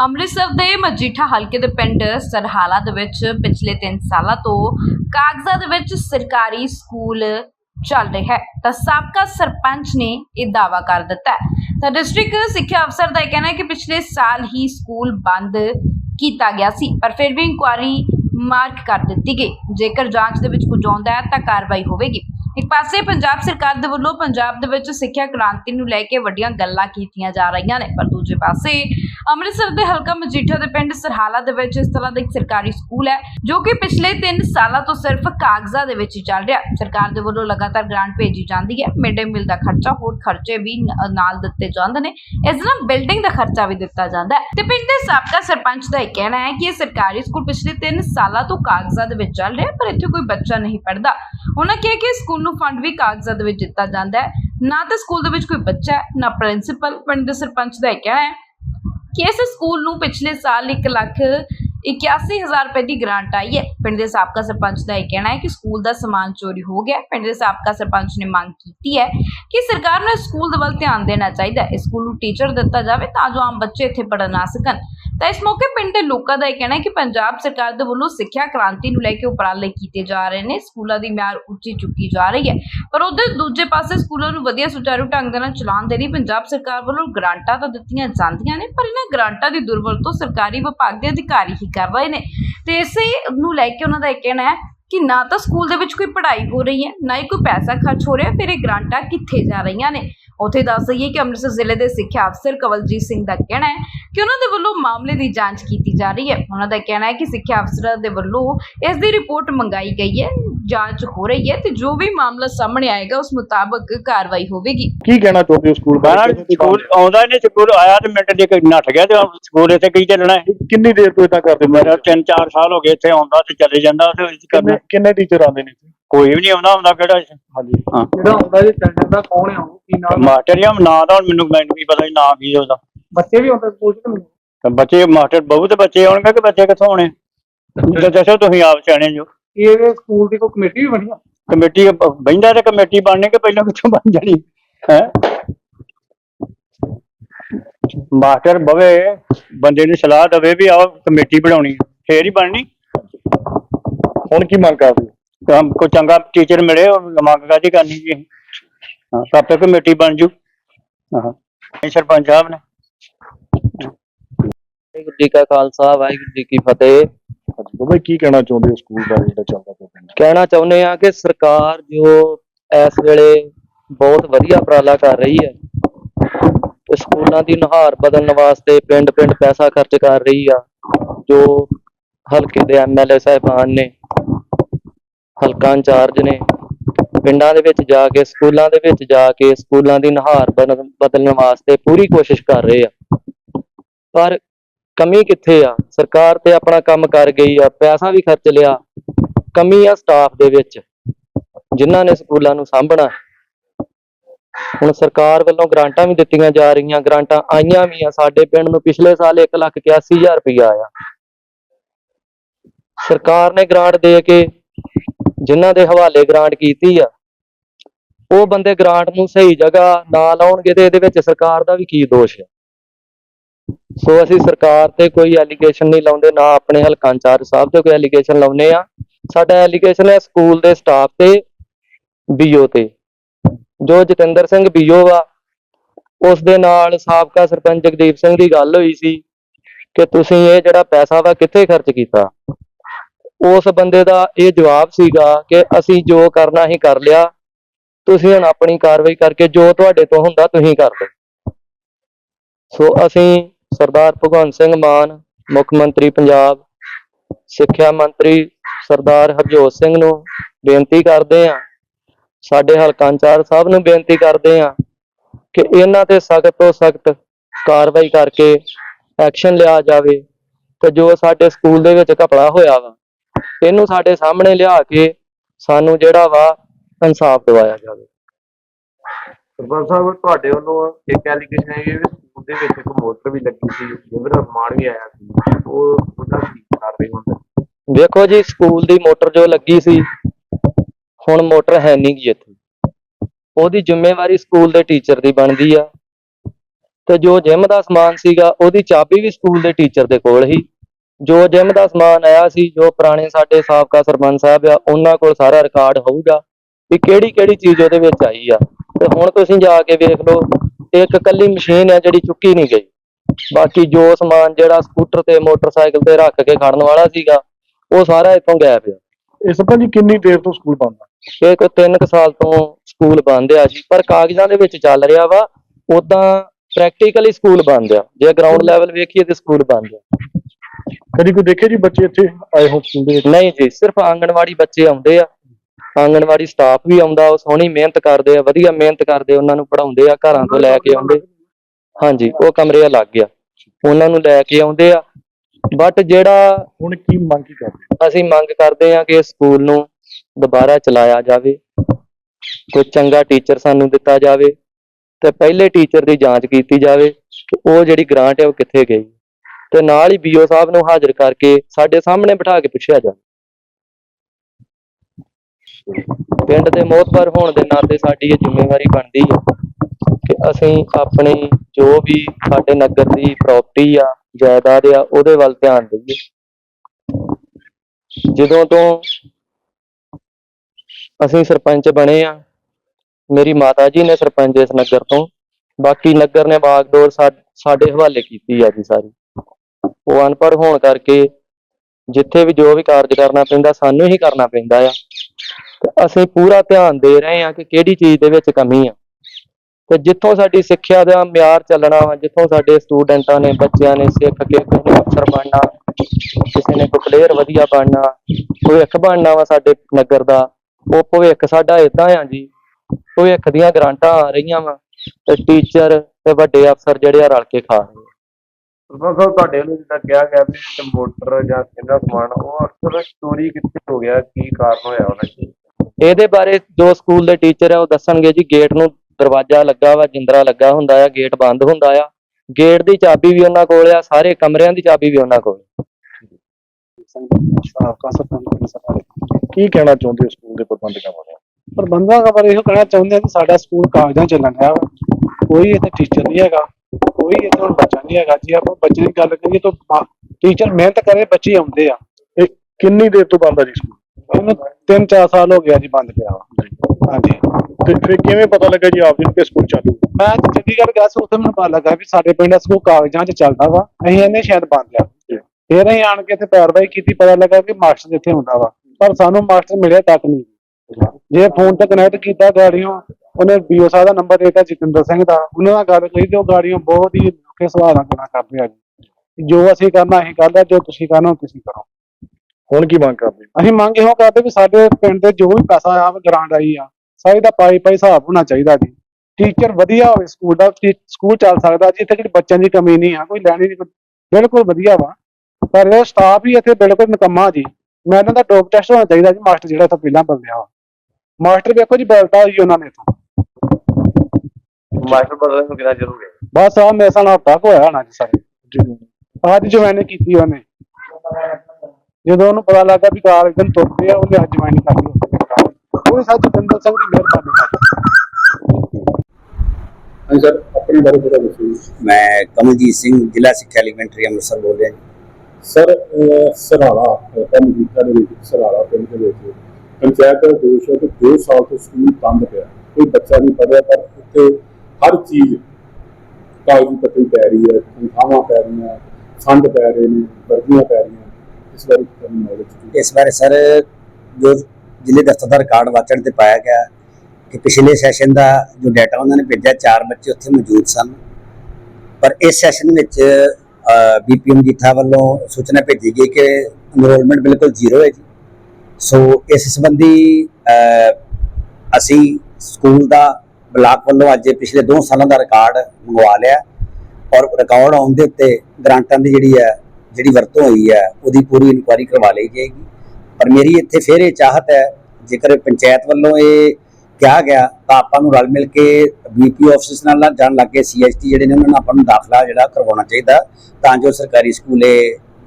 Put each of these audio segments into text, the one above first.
ਅੰਮ੍ਰਿਤਸਰ ਦੇ ਮਜੀਠਾ ਹਲਕੇ ਦੇ ਪਿੰਡ ਸਰਹਾਲਾ ਦੇ ਵਿੱਚ ਪਿਛਲੇ 3 ਸਾਲਾਂ ਤੋਂ ਕਾਗਜ਼ਾਂ ਦੇ ਵਿੱਚ ਸਰਕਾਰੀ ਸਕੂਲ ਚੱਲ ਰਿਹਾ ਹੈ। ਤਾਂ ਸਾਬਕਾ ਸਰਪੰਚ ਨੇ ਇਹ ਦਾਅਵਾ ਕਰ ਦਿੱਤਾ ਹੈ। ਤਾਂ ਡਿਸਟ੍ਰਿਕਟ ਸਿੱਖਿਆ ਅਫਸਰ ਦਾ ਇਹ ਕਹਿਣਾ ਹੈ ਕਿ ਪਿਛਲੇ ਸਾਲ ਹੀ ਸਕੂਲ ਬੰਦ ਕੀਤਾ ਗਿਆ ਸੀ, ਪਰ ਫਿਰ ਵੀ ਇਨਕੁਆਰੀ ਮਾਰਕ ਕਰ ਦਿੱਤੀ ਗਈ। ਜੇਕਰ ਜਾਂਚ ਦੇ ਵਿੱਚ ਕੁਝ ਆਉਂਦਾ ਹੈ, ਤਾਂ ਕਾਰਵਾਈ ਹੋਵੇਗੀ। ਇੱਕ ਪਾਸੇ ਪੰਜਾਬ ਸਰਕਾਰ ਦੇ ਵੱਲੋਂ ਪੰਜਾਬ ਦੇ ਵਿੱਚ ਸਿੱਖਿਆ ਕ੍ਰਾਂਤੀ ਨੂੰ ਲੈ ਕੇ ਵੱਡੀਆਂ ਗੱਲਾਂ ਕੀਤੀਆਂ ਜਾ ਰਹੀਆਂ ਨੇ, ਪਰ ਦੂਜੇ ਪਾਸੇ ਅੰਮ੍ਰਿਤਸਰ ਦੇ ਹਲਕਾ ਮਜੀਠਾ ਦੇ ਪਿੰਡ ਸਰਹਾਲਾ ਦੇ ਵਿੱਚ ਇਸ ਤਰ੍ਹਾਂ ਦਾ ਇੱਕ ਸਰਕਾਰੀ ਸਕੂਲ ਹੈ, ਜੋ ਕਿ ਪਿਛਲੇ 3 ਸਾਲਾਂ ਤੋਂ ਸਿਰਫ ਕਾਗਜ਼ਾਂ ਦੇ ਵਿੱਚ ਚੱਲ ਰਿਹਾ ਸਰਕਾਰ ਦੇ ਵੱਲੋਂ ਲਗਾਤਾਰ ਗ੍ਰਾਂਟ ਭੇਜੀ ਜਾਂਦੀ ਹੈ। ਮਿਡ ਮਿਲ ਦਾ ਖਰਚਾ ਹੋਰ ਖਰਚੇ ਵੀ ਨਾਲ ਦਿੱਤੇ ਜਾਂਦੇ ਨੇ। ਇਸ ਨਾਲ ਬਿਲਡਿੰਗ ਦਾ ਖਰਚਾ ਵੀ ਦਿੱਤਾ ਜਾਂਦਾ ਹੈ। ਤੇ ਪਿੰਡ ਦੇ ਸਾਬਕਾ ਸਰਪੰਚ ਦਾ ਇਹ ਕਹਿਣਾ ਹੈ ਕਿ ਇਹ ਸਰਕਾਰੀ ਸਕੂਲ ਪਿਛਲੇ 3 ਸਾਲਾਂ ਤੋਂ ਕਾਗਜ਼ਾਂ ਦੇ ਵਿੱਚ ਚੱਲ ਰਿਹਾ ਪਰ ਇੱਥੇ ਕੋਈ ਬੱਚਾ ਨਹੀਂ ਪੜਦਾ ਉਹਨਾਂ ਕਿਹਾ ਕਿ ਸਕੂਲ ਨੂੰ ਫੰਡ ਵੀ ਕਾਗਜ਼ਾਂ ਦੇ ਵਿੱਚ ਦਿੱਤਾ ਜਾਂਦਾ ਹੈ। ਨਾ ਤਾਂ ਸਕੂਲ ਦੇ ਵਿੱਚ ਕੋਈ ਬੱਚਾ ਹੈ, ਨਾ ਪ੍ਰਿੰਸੀਪਲ ਪਿੰਡ ਦੇ ਸਰਪੰਚ ਦਾ ਇਹ ਕਹਿਣਾ ਹੈ ਕਿ ਇਸ ਸਕੂਲ ਨੂੰ ਪਿਛਲੇ ਸਾਲ 1 ਲੱਖ 81000 ਰੁਪਏ ਦੀ ਗ੍ਰਾਂਟ ਆਈ ਹੈ। ਪਿੰਡ ਦੇ ਸਾਬਕਾ ਸਰਪੰਚ ਦਾ ਇਹ ਕਹਿਣਾ ਹੈ ਕਿ ਸਕੂਲ ਦਾ ਸਮਾਨ ਚੋਰੀ ਹੋ ਗਿਆ। ਪਿੰਡ ਦੇ ਸਾਬਕਾ ਸਰਪੰਚ ਨੇ ਮੰਗ ਕੀਤੀ ਹੈ ਕਿ ਸਰਕਾਰ ਨੂੰ ਇਸ ਸਕੂਲ ਦੇ ਵੱਲ ਧਿਆਨ ਦੇਣਾ ਚਾਹੀਦਾ ਹੈ। ਇਸ ਸਕੂਲ ਨੂੰ ਟੀਚਰ ਦਿੱਤਾ ਜਾਵੇ ਤਾਂ ਜੋ ਆਮ ਬੱਚੇ ਇੱਥੇ ਪੜ੍ਹਨ ਆ ਸਕਣ। ਤਾਂ ਇਸ ਮੌਕੇ ਪਿੰਡ ਦੇ ਲੋਕਾਂ ਦਾ ਇਹ ਕਹਿਣਾ ਹੈ ਕਿ ਪੰਜਾਬ ਸਰਕਾਰ ਦੇ ਵੱਲੋਂ ਸਿੱਖਿਆ ਕ੍ਰਾਂਤੀ ਨੂੰ ਲੈ ਕੇ ਉਪਰਾਲੇ ਕੀਤੇ ਜਾ ਰਹੇ ਨੇ, ਸਕੂਲਾਂ ਦੀ ਮਿਆਰ ਉੱਚੀ ਚੁੱਕੀ ਜਾ ਰਹੀ ਹੈ। ਪਰ ਉਧਰ ਦੂਜੇ ਪਾਸੇ ਸਕੂਲਾਂ ਨੂੰ ਵਧੀਆ ਸੁਚਾਰੂ ਢੰਗ ਦੇ ਨਾਲ ਚਲਾਉਣ ਦੇ ਲਈ ਪੰਜਾਬ ਸਰਕਾਰ ਵੱਲੋਂ ਗ੍ਰਾਂਟਾਂ ਤਾਂ ਦਿੱਤੀਆਂ ਜਾਂਦੀਆਂ ਨੇ, ਪਰ ਇਹਨਾਂ ਗ੍ਰਾਂਟਾਂ ਦੀ ਦੁਰਵਰਤੋਂ ਸਰਕਾਰੀ ਵਿਭਾਗ ਦੇ ਅਧਿਕਾਰੀ ਹੀ ਕਰ ਰਹੇ ਨੇ। ਤੇ ਇਸੇ ਨੂੰ ਲੈ ਕੇ ਉਹਨਾਂ ਦਾ ਇਹ ਕਹਿਣਾ ਹੈ ਕਿ ਨਾ ਤਾਂ ਸਕੂਲ ਦੇ ਵਿੱਚ ਕੋਈ ਪੜ੍ਹਾਈ ਹੋ ਰਹੀ ਹੈ, ਨਾ ਹੀ ਕੋਈ ਪੈਸਾ ਖਰਚ ਹੋ ਰਿਹਾ, ਫਿਰ ਇਹ ਗ੍ਰਾਂਟਾਂ ਕਿੱਥੇ ਜਾ ਰਹੀਆਂ ਨੇ? ਉੱਥੇ ਦੱਸ ਦਈਏ ਕਿ ਅੰਮ੍ਰਿਤਸਰ ਜ਼ਿਲ੍ਹੇ ਦੇ ਸਿੱਖਿਆ ਅਫਸਰ ਕਵਲਜੀਤ ਸਿੰਘ ਦਾ ਕਹਿਣਾ ਹੈ ਕਿ ਉਹਨਾਂ ਦੇ ਵੱਲੋਂ ਮਾਮਲੇ ਦੀ ਜਾਂਚ ਕੀਤੀ ਜਾ ਰਹੀ ਹੈ। ਉਹਨਾਂ ਦਾ ਕਹਿਣਾ ਹੈ ਕਿ ਸਿੱਖਿਆ ਅਫਸਰਾਂ ਦੇ ਵੱਲੋਂ ਇਸ ਦੀ ਰਿਪੋਰਟ ਮੰਗਾਈ ਗਈ ਹੈ। ਜਾਂਚ ਹੋ ਰਹੀ ਹੈ ਤੇ ਜੋ ਵੀ ਮਾਮਲਾ ਸਾਹਮਣੇ ਆਏਗਾ ਉਸ ਮੁਤਾਬਕ ਕਾਰਵਾਈ ਹੋਵੇਗੀ। ਕੀ ਕਹਿਣਾ ਚਾਹੁੰਦੇ ਹੋ ਸਕੂਲ ਬਾਹਰ ਬਾਰੇ ਸਕੂਲ ਆਉਂਦਾ ਨਹੀਂ ਸਕੂਲ ਆਇਆ ਤੇ ਮਿੰਟ ਦੇ ਕੇ ਨੱਠ ਗਿਆ ਤੇ ਸਕੂਲ ਇੱਥੇ ਕੀ ਚੱਲਣਾ ਹੈ? ਕਿੰਨੀ ਦੇਰ ਤੋਂ ਇਦਾਂ ਕਰਦੇ ਮੇਰਾ 3-4 ਸਾਲ ਹੋ ਗਏ ਇੱਥੇ ਆਉਂਦਾ ਤੇ ਚਲੇ ਜਾਂਦਾ ਤੇ ਕਰਨਾ? ਕਿੰਨੇ ਟੀਚਰ ਆਉਂਦੇ ਨੇ? ਕੋਈ ਵੀ ਨਹੀਂ ਆਉਂਦਾ ਹੁੰਦਾ ਕਿਹੜਾ ਹਾਂਜੀ। ਜਿਹੜਾ ਹੁੰਦਾ ਜੀ ਪਿੰਡ ਦਾ ਕੌਣ ਹੈ ਉਹ? ਕੀ ਨਾਮ? ਮਾਸਟਰ ਜੀ ਨਾਂ ਦਾ ਮੈਨੂੰ ਮੈਨੂੰ ਵੀ ਪਤਾ ਨਹੀਂ ਨਾਂ ਕੀ ਉਹਦਾ। ਬੱਚੇ ਵੀ ਹੁੰਦੇ ਸਕੂਲ ਚ ਤੇ ਬੱਚੇ ਮਾਸਟਰ ਬਹੁਤ ਬੱਚੇ ਆਉਣਗੇ ਕਿ ਬੱਚੇ ਕਿੱਥੋਂ ਆਉਣੇ? ਦੱਸੋ ਤੁਸੀਂ ਆਪ ਸਿਆਣੇ ਜੋ। ਇਹ ਸਕੂਲ ਦੀ ਕੋਈ ਕਮੇਟੀ ਵੀ ਬਣੀ ਆ? ਕਮੇਟੀ ਬੈਂਦਾ ਤੇ ਕਮੇਟੀ ਬਣਨੇ ਕਿ ਪਹਿਲਾਂ ਕਿੱਥੋਂ ਬਣ ਜਾਣੀ? ਹੈ? ਮਾਸਟਰ ਬਵੇ ਬੰਦੇ ਨੂੰ ਸਲਾਹ ਦਵੇ ਵੀ ਆਹ ਕਮੇਟੀ ਬਣਾਉਣੀ ਹੈ, ਫੇਰ ਹੀ ਬਣਨੀ। ਹੁਣ ਕੀ ਮੰਗ ਕਰਦੇ? ਤਾਂ ਕੋਈ ਚੰਗਾ ਟੀਚਰ ਮਿਲੇ ਉਹ ਮੰਗ ਕਾਹਦੀ ਕਰਨੀ ਜੀ? ਹਾਂ ਸਭ ਤੋਂ ਕਮੇਟੀ ਬਣ ਜੂ। ਹਾਂ। ਇਹ ਸਰਪੰਚ ਸਾਹਿਬ ਨੇ। ਵਾਹਿਗੁਰੂ ਜੀ ਕਾ ਖਾਲਸਾ ਵਾਹਿਗੁਰੂ ਜੀ ਕੀ ਫਤਿਹ। ਬਾਬਾ ਜੀ, ਕੀ ਕਹਿਣਾ ਚਾਹੁੰਦੇ ਹੋ ਸਕੂਲ ਬਾਰੇ ਜਿਹੜਾ ਚੱਲਦਾ ਪਿਆ ਪਿੰਡ? ਕਹਿਣਾ ਚਾਹੁੰਦੇ ਆ ਕਿ ਸਰਕਾਰ ਜੋ ਇਸ ਵੇਲੇ ਬਹੁਤ ਵਧੀਆ ਉਪਰਾਲਾ ਕਰ ਰਹੀ ਹੈ ਤੇ ਸਕੂਲਾਂ ਦੀ ਨੁਹਾਰ ਬਦਲਣ ਵਾਸਤੇ ਪਿੰਡ ਪਿੰਡ ਪੈਸਾ ਖਰਚ ਕਰ ਰਹੀ ਆ ਜੋ ਹਲਕੇ ਦੇ ਐਮਐਲਏ ਸਾਹਿਬਾਨ ਨੇ ਹਲਕਾ ਇੰਚਾਰਜ ਨੇ ਪਿੰਡਾਂ ਦੇ ਵਿੱਚ ਜਾ ਕੇ ਸਕੂਲਾਂ ਦੇ ਵਿੱਚ ਜਾ ਕੇ ਸਕੂਲਾਂ ਦੀ ਨੁਹਾਰ ਬਦਲ- ਬਦਲਣ ਵਾਸਤੇ ਪੂਰੀ ਕੋਸ਼ਿਸ਼ ਕਰ ਰਹੇ ਆ। ਪਰ ਕਮੀ ਕਿੱਥੇ ਆ? ਸਰਕਾਰ ਤੇ ਆਪਣਾ ਕੰਮ ਕਰ ਗਈ ਆ, ਪੈਸਾ ਵੀ ਖਰਚ ਲਿਆ। ਕਮੀ ਆ ਸਟਾਫ ਦੇ ਵਿੱਚ, ਜਿਨ੍ਹਾਂ ਨੇ ਸਕੂਲਾਂ ਨੂੰ ਸਾਂਭਣਾ। ਹੁਣ ਸਰਕਾਰ ਵੱਲੋਂ ਗ੍ਰਾਂਟਾਂ ਵੀ ਦਿੱਤੀਆਂ ਜਾ ਰਹੀਆਂ, ਗ੍ਰਾਂਟਾਂ ਆਈਆਂ ਵੀ ਆ। ਸਾਡੇ ਪਿੰਡ ਨੂੰ ਪਿਛਲੇ ਸਾਲ 181000 ਰੁਪਇਆ ਆਇਆ। ਸਰਕਾਰ ਨੇ ਗ੍ਰਾਂਟ ਦੇ ਕੇ, ਜਿਨ੍ਹਾਂ ਦੇ ਹਵਾਲੇ ਗ੍ਰਾਂਟ ਕੀਤੀ ਆ, ਉਹ ਬੰਦੇ ਗ੍ਰਾਂਟ ਨੂੰ ਸਹੀ ਜਗ੍ਹਾ ਨਾ ਲਾਉਣਗੇ ਤੇ ਇਹਦੇ ਵਿੱਚ ਸਰਕਾਰ ਦਾ ਵੀ ਕੀ ਦੋਸ਼ ਹੈ ਸੋ ਅਸੀਂ ਸਰਕਾਰ ਤੇ ਕੋਈ ਐਲੀਗੇਸ਼ਨ ਨਹੀਂ ਲਾਉਂਦੇ, ਨਾ ਆਪਣੇ ਹਲਕਾ ਇੰਚਾਰਜ ਸਾਹਿਬ ਤੇ ਕੋਈ ਐਲੀਗੇਸ਼ਨ ਲਾਉਨੇ ਆ ਸਾਡਾ ਐਲੀਗੇਸ਼ਨ ਹੈ ਸਕੂਲ ਦੇ ਸਟਾਫ ਤੇ ਬੀਓ ਤੇ। ਜੋ ਜਤਿੰਦਰ ਸਿੰਘ ਬੀਓ ਆ, ਉਸ ਦੇ ਨਾਲ ਸਾਬਕਾ ਸਰਪੰਚ ਜਗਦੀਪ ਸਿੰਘ ਦੀ ਗੱਲ ਹੋਈ ਸੀ ਕਿ ਤੁਸੀਂ ਇਹ ਜਿਹੜਾ ਪੈਸਾ ਵਾ ਕਿੱਥੇ ਖਰਚ ਕੀਤਾ? ਉਸ ਬੰਦੇ ਦਾ ਇਹ ਜਵਾਬ ਸੀਗਾ ਕਿ ਅਸੀਂ ਜੋ ਕਰਨਾ ਹੀ ਕਰ ਲਿਆ, ਤੁਸੀਂ ਹੁਣ ਆਪਣੀ ਕਾਰਵਾਈ ਕਰਕੇ ਜੋ ਤੁਹਾਡੇ ਤੋਂ ਹੁੰਦਾ ਤੁਸੀਂ ਕਰ ਲਓ ਸੋ ਅਸੀਂ ਸਰਦਾਰ ਭਗਵੰਤ ਸਿੰਘ ਮਾਨ, ਮੁੱਖ ਮੰਤਰੀ ਪੰਜਾਬ, ਸਿੱਖਿਆ ਮੰਤਰੀ ਸਰਦਾਰ ਹਰਜੋਤ ਸਿੰਘ ਨੂੰ ਬੇਨਤੀ ਕਰਦੇ ਹਾਂ, ਸਾਡੇ ਹਲਕਾ ਸਾਹਿਬ ਨੂੰ ਬੇਨਤੀ ਕਰਦੇ ਹਾਂ ਕਿ ਇਹਨਾਂ ਤੇ ਸਖਤ ਤੋਂ ਸਖਤ ਕਾਰਵਾਈ ਕਰਕੇ ਐਕਸ਼ਨ ਲਿਆ ਜਾਵੇ ਤੇ ਜੋ ਸਾਡੇ ਸਕੂਲ ਦੇ ਵਿੱਚ ਘਪਲਾ ਹੋਇਆ ਵਾ, ਇਹਨੂੰ ਸਾਡੇ ਸਾਹਮਣੇ ਲਿਆ ਕੇ ਸਾਨੂੰ ਜਿਹੜਾ ਵਾ ਇਨਸਾਫ ਦਿਵਾਇਆ ਜਾਵੇ। ਸਰਪੰਚ ਸਾਹਿਬ, ਤੁਹਾਡੇ ਵੱਲੋਂ ਇੱਕ ਐਲੀਗੇਸ਼ਨ ਹੈ ਕਿ ਸਕੂਲ ਵਿੱਚ ਇੱਕ ਮੋਟਰ ਵੀ ਲੱਗੀ ਸੀ, ਜਿਵੇਂ ਰਮਾਨ ਵੀ ਆਇਆ ਸੀ, ਉਹ ਉਹਦਾ ਕੀ ਕਰ ਰਹੇ ਹੁੰਦੇ ਵੇਖੋ ਜੀ, ਸਕੂਲ ਦੀ ਮੋਟਰ ਜੋ ਲੱਗੀ ਸੀ, ਹੁਣ ਮੋਟਰ ਹੈ ਨਹੀਂ ਗੀ ਇੱਥੇ। ਉਹਦੀ ਜ਼ਿੰਮੇਵਾਰੀ ਸਕੂਲ ਦੇ ਟੀਚਰ ਦੀ ਬਣਦੀ ਆ। ਤੇ ਜੋ ਜਿਮ ਦਾ ਸਮਾਨ ਸੀਗਾ, ਉਹਦੀ ਚਾਬੀ ਵੀ ਸਕੂਲ ਦੇ ਟੀਚਰ ਦੇ ਕੋਲ ਹੀ ਜੋ ਜਿਮ ਦਾ ਸਮਾਨ ਆਇਆ ਸੀ, ਜੋ ਪੁਰਾਣੇ ਸਾਡੇ ਸਾਬਕਾ ਸਰਪੰਚ ਸਾਹਿਬ ਆ, ਉਹਨਾਂ ਕੋਲ ਸਾਰਾ ਰਿਕਾਰਡ ਹੋਊਗਾ ਵੀ ਕਿਹੜੀ ਕਿਹੜੀ ਚੀਜ਼ ਉਹਦੇ ਵਿੱਚ ਆਈ ਆ। ਤੇ ਹੁਣ ਤੁਸੀਂ ਜਾ ਕੇ ਵੇਖ ਲਓ ਇੱਕ ਕੱਲੀ ਮਸ਼ੀਨ ਆ ਜਿਹੜੀ ਚੁੱਕੀ ਨਹੀਂ ਗਈ। ਬਾਕੀ ਜੋ ਸਮਾਨ ਜਿਹੜਾ ਸਕੂਟਰ ਤੇ ਮੋਟਰਸਾਈਕਲ ਤੇ ਰੱਖ ਕੇ ਖੜਨ ਵਾਲਾ ਸੀਗਾ ਉਹ ਸਾਰਾ ਇੱਥੋਂ ਗਾਇਬ ਆ। ਇਹ ਸਰਪੰਚ ਜੀ ਕਿੰਨੀ ਦੇਰ ਤੋਂ ਸਕੂਲ ਬੰਦ ਆ? ਇਹ ਕੋਈ 3 ਸਾਲ ਤੋਂ ਸਕੂਲ ਬੰਦ ਆ ਜੀ ਪਰ ਕਾਗਜ਼ਾਂ ਦੇ ਵਿੱਚ ਚੱਲ ਰਿਹਾ ਵਾ ਉਦਾਂ ਪ੍ਰੈਕਟੀਕਲੀ ਸਕੂਲ ਬੰਦ ਆ। ਜੇ ਗਰਾਊਂਡ ਲੈਵਲ ਵੇਖੀਏ ਤੇ ਸਕੂਲ ਬੰਦ ਆ। ਕਦੀ ਕੋਈ ਦੇਖੇ ਜੀ ਬੱਚੇ ਇੱਥੇ ਆਏ ਹੋ ਸਕੂਲ ਦੇ ਨਹੀਂ ਜੀ ਸਿਰਫ ਆਂਗਣਵਾੜੀ ਬੱਚੇ ਆਉਂਦੇ ਆ। ਆਂਗਣਵਾੜੀ ਸਟਾਫ ਵੀ ਆਉਂਦਾ ਉਹ ਸੋਹਣੀ ਮਿਹਨਤ ਕਰਦੇ ਆ ਵਧੀਆ ਮਿਹਨਤ ਕਰਦੇ ਉਹਨਾਂ ਨੂੰ ਪੜਾਉਂਦੇ ਆ ਘਰਾਂ ਤੋਂ ਲੈ ਕੇ ਆਉਂਦੇ। ਹਾਂਜੀ ਉਹ ਕਮਰੇ ਅਲੱਗ ਆ। ਉਹਨਾਂ ਨੂੰ ਲੈ ਕੇ ਆਉਂਦੇ ਆ। ਬਟ ਜਿਹੜਾ ਹੁਣ ਕੀ ਮੰਗ ਕੀ ਕਰਦੇ? ਅਸੀਂ ਮੰਗ ਕਰਦੇ ਹਾਂ ਕਿ ਸਕੂਲ ਨੂੰ ਦੁਬਾਰਾ ਚਲਾਇਆ ਜਾਵੇ। ਕੋਈ ਚੰਗਾ ਟੀਚਰ ਸਾਨੂੰ ਦਿੱਤਾ ਜਾਵੇ ਤੇ ਪਹਿਲੇ ਟੀਚਰ ਦੀ ਜਾਂਚ ਕੀਤੀ ਜਾਵੇ ਉਹ ਜਿਹੜੀ ਗ੍ਰਾਂਟ ਹੈ ਉਹ ਕਿੱਥੇ ਗਈ। ਤੇ ਨਾਲ ਹੀ ਬੀਓ ਸਾਹਿਬ ਨੂੰ ਹਾਜ਼ਰ ਕਰਕੇ ਸਾਡੇ ਸਾਹਮਣੇ ਬਿਠਾ ਕੇ ਪੁੱਛਿਆ ਜਾਵੇ। ਪਿੰਡ ਦੇ ਮੋਹਤਬਰ ਹੋਣ ਦੇ ਨਾਤੇ ਸਾਡੀ ਇਹ ਜ਼ਿੰਮੇਵਾਰੀ ਬਣਦੀ ਹੈ ਕਿ ਅਸੀਂ ਆਪਣੀ ਜੋ ਵੀ ਸਾਡੇ ਨਗਰ ਦੀ ਪ੍ਰਾਪਰਟੀ ਆ, ਜਾਇਦਾਦ ਆ, ਉਹਦੇ ਵੱਲ ਧਿਆਨ ਦਈਏ। ਜਦੋਂ ਤੋਂ ਅਸੀਂ ਸਰਪੰਚ ਬਣੇ ਆ, ਮੇਰੀ ਮਾਤਾ ਜੀ ਨੇ ਸਰਪੰਚ ਇਸ ਨਗਰ ਤੋਂ, ਬਾਕੀ ਨਗਰ ਨੇ ਬਾਗਡੋਰ ਸਾਡੇ ਹਵਾਲੇ ਕੀਤੀ ਆ ਜੀ ਸਾਰੀ। ਉਹ ਅਨਪੜ੍ਹ ਹੋਣ ਕਰਕੇ ਜਿੱਥੇ ਵੀ ਜੋ ਵੀ ਕਾਰਜ ਕਰਨਾ ਪੈਂਦਾ, ਸਾਨੂੰ ਹੀ ਕਰਨਾ ਪੈਂਦਾ ਆ। ਅਸੀਂ ਪੂਰਾ ਧਿਆਨ ਦੇ ਰਹੇ ਹਾਂ ਕਿ ਕਿਹੜੀ ਚੀਜ਼ ਦੇ ਵਿੱਚ ਕਮੀ ਆ। ਤੇ ਜਿੱਥੋਂ ਸਾਡੀ ਸਿੱਖਿਆ ਦਾ ਮਿਆਰ ਚੱਲਣਾ ਵਾ, ਜਿੱਥੋਂ ਸਾਡੇ ਸਟੂਡੈਂਟਾਂ ਨੇ, ਬੱਚਿਆਂ ਨੇ ਸਿੱਖ ਕੇ ਕੋਈ ਅਫਸਰ ਬਣਨਾ, ਕਿਸੇ ਨੇ ਕੋਈ ਪਲੇਅਰ ਵਧੀਆ ਬਣਨਾ, ਭਵਿੱਖ ਬਣਨਾ ਵਾ ਸਾਡੇ ਨਗਰ ਦਾ, ਉਹ ਭਵਿੱਖ ਸਾਡਾ ਇਦਾਂ ਆ ਜੀ, ਭਵਿੱਖ ਦੀਆਂ ਗਰਾਂਟਾਂ ਆ ਰਹੀਆਂ ਵਾ, ਤੇ ਟੀਚਰ ਤੇ ਵੱਡੇ ਅਫਸਰ ਜਿਹੜੇ ਆ ਰਲ ਕੇ ਖਾ ਰਹੇ ਸਰਪੰਚ ਸਾਹਿਬ ਤੁਹਾਡੇ ਵੱਲੋਂ ਜਿੱਦਾਂ ਕਿਹਾ ਗਿਆ ਵੀ ਮੋਟਰ ਜਾਂ ਕਿੰਨਾ ਸਮਾਨ ਉਹ ਅਕਸਰ ਚੋਰੀ ਕਿੱਥੇ ਹੋ ਗਿਆ ਕੀ ਕਾਰਨ ਹੋਇਆ ਉਹਨਾਂ ਚ ਇਹਦੇ ਬਾਰੇ ਜੋ ਸਕੂਲ ਦੇ ਟੀਚਰ ਆ ਉਹ ਦੱਸਣਗੇ ਜੀ ਗੇਟ ਨੂੰ ਦਰਵਾਜ਼ਾ ਲੱਗਾ ਵਾ ਜਿੰਦਰਾ ਲੱਗਾ ਹੁੰਦਾ ਆ ਗੇਟ ਬੰਦ ਹੁੰਦਾ ਆ। ਗੇਟ ਦੀ ਚਾਬੀ ਵੀ ਉਹਨਾਂ ਕੋਲ ਆ ਸਾਰੇ ਕਮਰਿਆਂ ਦੀ ਚਾਬੀ ਵੀ ਉਹਨਾਂ ਕੋਲ। ਕੀ ਕਹਿਣਾ ਚਾਹੁੰਦੇ ਹੋ ਸਕੂਲ ਦੇ ਪ੍ਰਬੰਧਕਾਂ ਬਾਰੇ? ਪ੍ਰਬੰਧਕਾਂ ਬਾਰੇ ਇਹੋ ਕਹਿਣਾ ਚਾਹੁੰਦੇ ਹਾਂ ਕਿ ਸਾਡਾ ਸਕੂਲ ਕਾਗਜ਼ਾਂ 'ਚ ਚੱਲਣ ਰਿਹਾ ਵਾ। ਕੋਈ ਇੱਥੇ ਟੀਚਰ ਨਹੀਂ ਹੈਗਾ। ਕੋਈ ਇੱਥੇ ਹੁਣ ਬੱਚਾ ਨਹੀਂ ਹੈਗਾ ਜੀ ਆਪਾਂ ਬੱਚੇ ਦੀ ਗੱਲ ਕਰੀਏ ਤਾਂ ਟੀਚਰ ਮਿਹਨਤ ਕਰੇ ਬੱਚੇ ਆਉਂਦੇ ਆ। ਇਹ ਕਿੰਨੀ ਦੇਰ ਤੋਂ ਬੰਦ ਆ ਜੀ ਸਕੂਲ? ਇਹਨੂੰ 3-4 ਸਾਲ ਹੋ ਗਿਆ ਜੀ ਬੰਦ ਪਿਆ ਵਾ। ਹਾਂਜੀ। ਤੇ ਫਿਰ ਕਿਵੇਂ ਪਤਾ ਲੱਗਾ ਜੀ ਆਪ ਜੀ ਨੂੰ ਕਿ ਸਕੂਲ ਚਾਲੂ? ਮੈਂ ਅੱਜ ਚੰਡੀਗੜ੍ਹ ਗਿਆ ਸੀ ਉੱਥੇ ਮੈਨੂੰ ਪਤਾ ਲੱਗਾ ਵੀ ਸਾਡੇ ਪਿੰਡ ਦਾ ਸਕੂਲ ਕਾਗਜ਼ਾਂ 'ਚ ਚੱਲਦਾ ਵਾ। ਅਸੀਂ ਇਹਨੇ ਸ਼ਾਇਦ ਬੰਦ ਲਿਆ। ਫਿਰ ਅਸੀਂ ਆਣ ਕੇ ਤੇ ਪੈਰਵਾਈ ਕੀਤੀ ਪਤਾ ਲੱਗਾ ਕਿ ਮਾਸਟਰ ਇੱਥੇ ਹੁੰਦਾ ਵਾ। ਪਰ ਸਾਨੂੰ ਮਾਸਟਰ ਮਿਲਿਆ ਤੱਕ ਨਹੀਂ। ਜੇ ਫੋਨ ਤੇ ਕਨੈਕਟ ਕੀਤਾ ਗਾੜੀਆਂ ਉਹਨੇ ਬੀਓ ਸਾਹਿਬ ਦਾ ਨੰਬਰ ਦਿੱਤਾ ਜਤਿੰਦਰ ਸਿੰਘ ਦਾ। ਉਹਨਾਂ ਨਾਲ ਗੱਲ ਕਰੀ ਤੇ ਉਹ ਗਾੜੀਆਂ ਬਹੁਤ ਹੀ ਰੁੱਖੇ ਸੁਭਾਅ ਨਾਲ ਗੱਲਾਂ ਕਰਦੇ ਆ ਜੀ। ਜੋ ਅਸੀਂ ਕਰਨਾ ਅਸੀਂ ਕਰਦਾ ਜੋ ਤੁਸੀਂ ਕਰਨਾ ਤੁਸੀਂ ਕਰੋ। ਹੁਣ ਕੀ ਮੰਗ ਕਰਦੇ? ਅਸੀਂ ਮੰਗ ਇਹੋ ਕਰਦੇ ਵੀ ਸਾਡੇ ਪਿੰਡ ਦੇ ਜੋ ਵੀ ਪੈਸਾ ਆ ਗ੍ਰਾਂਟ ਆਈ ਆ ਸਾਰੇ ਦਾ ਪਾਈ ਪਾਈ ਹਿਸਾਬ ਹੋਣਾ ਚਾਹੀਦਾ ਜੀ। ਟੀਚਰ ਵਧੀਆ ਹੋਵੇ ਸਕੂਲ ਦਾ ਸਕੂਲ ਚੱਲ ਸਕਦਾ ਜੀ ਇੱਥੇ ਬੱਚਿਆਂ ਦੀ ਕਮੀ ਨਹੀਂ ਆ ਕੋਈ ਲੈਣੀ ਨਹੀਂ ਬਿਲਕੁਲ ਵਧੀਆ ਵਾ। ਪਰ ਇਹ ਸਟਾਫ ਹੀ ਇੱਥੇ ਬਿਲਕੁਲ ਨਿਕੰਮਾ ਜੀ। ਮੈਂ ਇਹਨਾਂ ਦਾ ਡੋਪ ਟੈਸਟ ਹੋਣਾ ਚਾਹੀਦਾ ਜੀ ਮਾਸਟਰ ਜਿਹੜਾ ਇੱਥੋਂ ਪਹਿਲਾਂ ਬਦਲਿਆ ਵਾ। ਮਾਸਟਰ ਵੇਖੋ ਜੀ ਬਦਲਤਾ ਜੀ ਉਹਨਾਂ ਨੇ ਇੱਥੋਂ। ਮਾਸਟਰ ਬਦਲਣ ਨੂੰ ਕਿੰਨਾ ਜ਼ਰੂਰੀ ਹੈ? ਬਸ ਆ ਮੇਰੇ ਸਾਲ ਹਫਤਾ ਕੁ ਹੋਇਆ ਹੋਣਾ ਜੀ ਸਾਰੇ ਅੱਜ ਜੁਆਇਨ ਕੀਤੀ ਉਹਨੇ। ਜਦੋਂ ਉਹਨੂੰ ਪਤਾ ਲੱਗਾ ਵੀ ਕਾਰ ਇਦਾਂ ਤੁਰਦੇ ਆ ਉਹਨੇ ਅੱਜ ਜੁਆਇਨ ਕਰ ਲਈ ਉਹ ਸੱਚ ਜਤਿੰਦਰ ਸਿੰਘ ਦੀ ਮਿਹਰਬਾਨੀ ਨਾਲ ਹਾਂਜੀ ਸਰ ਆਪਣੇ ਬਾਰੇ ਥੋੜਾ ਦੱਸੋ ਮੈਂ ਕਮਲਜੀਤ ਸਿੰਘ ਜ਼ਿਲ੍ਹਾ ਸਿੱਖਿਆ ਐਲੀਮੈਂਟਰੀ ਅੰਮ੍ਰਿਤਸਰ ਬੋਲ ਰਿਹਾ ਜੀ। ਸਰ ਸਰਾਲਾ ਪੰਜੀਤਾ ਦੇ ਵਿੱਚ ਸਰਾਲਾ ਪਿੰਡ ਦੇ ਵਿੱਚ ਪੰਚਾਇਤ ਦਾ ਦੋਸ਼ ਹੈ ਕਿ 2 ਸਾਲ ਤੋਂ ਸਕੂਲ ਬੰਦ ਪਿਆ। ਕੋਈ ਬੱਚਾ ਨਹੀਂ ਪੜ੍ਹਿਆ ਪਰ ਉੱਥੇ ਹਰ ਚੀਜ਼ ਕਾਗਜ਼ੀ ਪੱਤਰੀ ਪੈ ਰਹੀ ਹੈ, ਤਨਖਾਹਾਂ ਪੈ ਰਹੀਆਂ, ਫੰਡ ਪੈ ਰਹੇ ਨੇ, ਵਰਦੀਆਂ ਪੈ ਰਹੀਆਂ, ਇਸ ਬਾਰੇ ਤੁਹਾਨੂੰ ਨੌਲੇਜ ਇਸ ਬਾਰੇ ਸਰ, ਜੋ ਜ਼ਿਲ੍ਹੇ ਦਫ਼ਤਰ ਦਾ ਰਿਕਾਰਡ ਵਾਚਣ ਤੇ ਪਾਇਆ ਗਿਆ ਕਿ ਪਿਛਲੇ ਸੈਸ਼ਨ ਦਾ ਜੋ ਡਾਟਾ ਉਹਨਾਂ ਨੇ ਭੇਜਿਆ, ਚਾਰ ਬੱਚੇ ਉੱਥੇ ਮੌਜੂਦ ਸਨ। ਪਰ ਇਸ ਸੈਸ਼ਨ ਵਿੱਚ ਬੀਪੀਐਮ ਜੀਠਾ ਵੱਲੋਂ ਸੂਚਨਾ ਭੇਜੀ ਗਈ ਕਿ ਇਨਰੋਲਮੈਂਟ ਬਿਲਕੁਲ ਜ਼ੀਰੋ ਹੈ ਜੀ। ਸੋ ਇਸ ਸੰਬੰਧੀ ਅਸੀਂ ਸਕੂਲ ਦਾ ਬਲਾਕ ਵੱਲੋਂ ਅੱਜ ਪਿਛਲੇ 2 ਸਾਲਾਂ ਦਾ ਰਿਕਾਰਡ ਮੰਗਵਾ ਲਿਆ ਔਰ ਰਿਕਾਰਡ ਆਉਣ ਦੇ ਉੱਤੇ ਗ੍ਰਾਂਟਾਂ ਦੀ ਜਿਹੜੀ ਹੈ, ਜਿਹੜੀ ਵਰਤੋਂ ਹੋਈ ਹੈ, ਉਹਦੀ ਪੂਰੀ ਇਨਕੁਆਇਰੀ ਕਰਵਾ ਲਈ ਜਾਏਗੀ। ਪਰ ਮੇਰੀ ਇੱਥੇ ਫਿਰ ਇਹ ਚਾਹਤ ਹੈ, ਜੇਕਰ ਪੰਚਾਇਤ ਵੱਲੋਂ ਇਹ ਕਿਹਾ ਗਿਆ, ਤਾਂ ਆਪਾਂ ਨੂੰ ਰਲ ਮਿਲ ਕੇ ਬੀਪੀਓ ਆਫਿਸ ਨਾਲ ਨਾਲ ਜਾਣ ਲੱਗੇ ਸੀਐਸਟੀ ਜਿਹੜੇ ਨੇ, ਉਹਨਾਂ ਨੂੰ ਆਪਾਂ ਨੂੰ ਦਾਖਲਾ ਜਿਹੜਾ ਕਰਵਾਉਣਾ ਚਾਹੀਦਾ। ਤਾਂ ਜੋ ਸਰਕਾਰੀ ਸਕੂਲੇ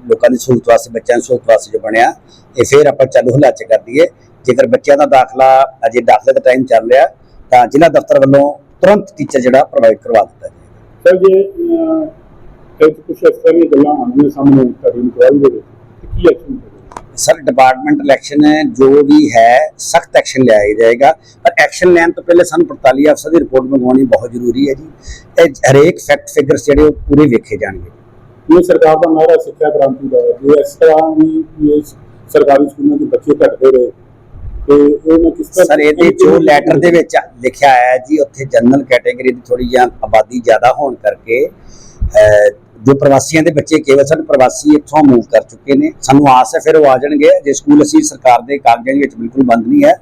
ਲੋਕਾਂ ਦੀ ਸਹੂਲਤ ਵਾਸਤੇ, ਬੱਚਿਆਂ ਦੀ ਸਹੂਲਤ ਵਾਸਤੇ ਜੋ ਬਣਿਆ, ਇਹ ਫਿਰ ਆਪਾਂ ਚਾਲੂ ਹਲਾਚ ਕਰ ਦਈਏ। ਜੇਕਰ ਬੱਚਿਆਂ ਦਾ ਦਾਖਲਾ ਅਜੇ ਦਾਖਲੇ ਦਾ ਟਾਈਮ ਚੱਲ ਰਿਹਾ ਤਾਂ ਜ਼ਿਲ੍ਹਾ ਦਫ਼ਤਰ ਵੱਲੋਂ ਤੁਰੰਤ ਟੀਚਰ ਜਿਹੜਾ ਪ੍ਰੋਵਾਈਡ ਕਰਵਾ ਦਿੱਤਾ ਜਾਏ ਸਰ ਜੇ ਇਹ ਕੁਝ ਇਸ ਤਰ੍ਹਾਂ ਦੀਆਂ ਗੱਲਾਂ ਸਾਹਮਣੇ ਤੁਹਾਡੀ ਇਨਕੁਆਇਰੀ ਦੇ ਵਿੱਚ। ਤੇ ਕੀ ਐਕਸ਼ਨ ਸਰ ਡਿਪਾਰਟਮੈਂਟ ਇਲੈਕਸ਼ਨ ਹੈ ਜੋ ਵੀ ਹੈ ਸਖਤ ਐਕਸ਼ਨ ਲਿਆ ਜਾਏਗਾ। ਪਰ ਐਕਸ਼ਨ ਲੈਣ ਤੋਂ ਪਹਿਲੇ ਸਾਨੂੰ 45 ਅਫਸਰ ਦੀ ਰਿਪੋਰਟ ਮੰਗਵਾਉਣੀ ਬਹੁਤ ਜ਼ਰੂਰੀ ਹੈ ਜੀ। ਇਹ ਹਰੇਕ ਫੈਕਟ ਫਿਗਰਸ ਜਿਹੜੇ ਉਹ ਪੂਰੇ ਵੇਖੇ ਜਾਣਗੇ। ਇਹ ਸਰਕਾਰ ਦਾ ਨਾਰਾ ਸਿੱਖਿਆ ਕ੍ਰਾਂਤੀ ਦਾ ਹੈ। ਜੇ ਇਸ ਤਰ੍ਹਾਂ ਵੀ ਸਰਕਾਰੀ ਸਕੂਲਾਂ ਦੇ ਬੱਚੇ ਘਟਦੇ ਰਹੇ ਤੇ ਉਹਨਾਂ ਕਿਸ ਤਰ੍ਹਾਂ ਸਰ ਇਹਦੇ ਜੋ ਲੈਟਰ ਦੇ ਵਿੱਚ ਲਿਖਿਆ ਆਇਆ ਜੀ ਉੱਥੇ ਜਨਰਲ ਕੈਟਾਗਰੀ ਦੀ ਥੋੜੀ ਜਿਹੀ ਆਬਾਦੀ ਜ਼ਿਆਦਾ ਹੋਣ ਕਰਕੇ ਜੋ ਪ੍ਰਵਾਸੀਆਂ ਦੇ ਬੱਚੇ ਕੇਵਲ ਸਨ ਪ੍ਰਵਾਸੀ ਇੱਥੋਂ ਮੂਵ ਕਰ ਚੁੱਕੇ ਨੇ। ਸਾਨੂੰ ਆਸ ਹੈ ਫਿਰ ਉਹ ਆ ਜਾਣਗੇ। ਜੇ ਸਕੂਲ ਅਸੀਂ ਸਰਕਾਰ ਦੇ ਕਾਗਜ਼ਾਂ ਵਿੱਚ ਬਿਲਕੁਲ ਬੰਦ ਨਹੀਂ ਹੈ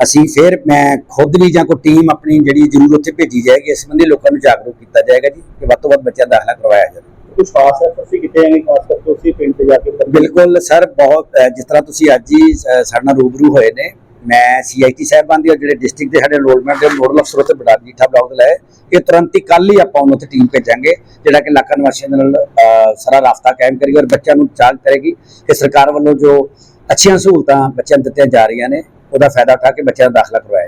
ਅਸੀਂ ਫਿਰ ਮੈਂ ਖੁਦ ਵੀ ਜਾਂ ਕੋਈ ਟੀਮ ਆਪਣੀ ਜਿਹੜੀ ਜ਼ਰੂਰ ਉੱਥੇ ਭੇਜੀ ਜਾਏਗੀ ਇਸ ਸੰਬੰਧੀ ਲੋਕਾਂ ਨੂੰ ਜਾਗਰੂਕ ਕੀਤਾ ਜਾਏਗਾ ਜੀ ਕਿ ਵੱਧ ਤੋਂ ਵੱਧ ਬੱਚਿਆਂ ਦਾ ਦਾਖਲਾ ਕਰਵਾਇਆ ਜਾਵੇ। ਕੁਝ ਖਾਸ ਹੈ? ਤੁਸੀਂ ਕਿਤੇ ਆਏ ਖਾਸ ਕਰਕੇ ਉਸੇ ਪਿੰਡ ਤੇ ਜਾ ਕੇ ਬਿਲਕੁਲ ਸਰ, ਬਹੁਤ ਜਿਸ ਤਰ੍ਹਾਂ ਤੁਸੀਂ ਅੱਜ ਹੀ ਸਾਡੇ ਨਾਲ ਰੂਬਰੂ ਹੋਏ ਨੇ, ਮੈਂ ਸੀਆਈਟੀ ਸਾਹਿਬਾਨ ਦੀ ਔਰ ਜਿਹੜੇ ਡਿਸਟ੍ਰਿਕਟ ਦੇ ਸਾਡੇ ਐਨਰੋਲਮੈਂਟ ਦੇ ਨੋਡਲ ਅਫਸਰ ਉੱਤੇ ਬੜਾ ਬਲਾਕ ਦੇ ਲਏ। ਇਹ ਤੁਰੰਤ ਹੀ ਕੱਲ ਹੀ ਆਪਾਂ ਉਹਨਾਂ ਉੱਤੇ ਟੀਮ ਭੇਜਾਂਗੇ, ਜਿਹੜਾ ਕਿ ਲੱਖਾਂ ਨਿਵਾਸੀਆਂ ਨਾਲ ਸਾਰਾ ਰਾਬਤਾ ਕਾਇਮ ਕਰੇਗੀ ਔਰ ਬੱਚਿਆਂ ਨੂੰ ਚਾਲ ਕਰੇਗੀ। ਕਿ ਸਰਕਾਰ ਵੱਲੋਂ ਜੋ ਅੱਛੀਆਂ ਸਹੂਲਤਾਂ ਬੱਚਿਆਂ ਨੂੰ ਦਿੱਤੀਆਂ ਜਾ ਰਹੀਆਂ ਨੇ, ਉਹਦਾ ਫਾਇਦਾ ਉਠਾ ਕੇ ਬੱਚਿਆਂ ਦਾ ਦਾਖਲਾ ਕਰਵਾਇਆ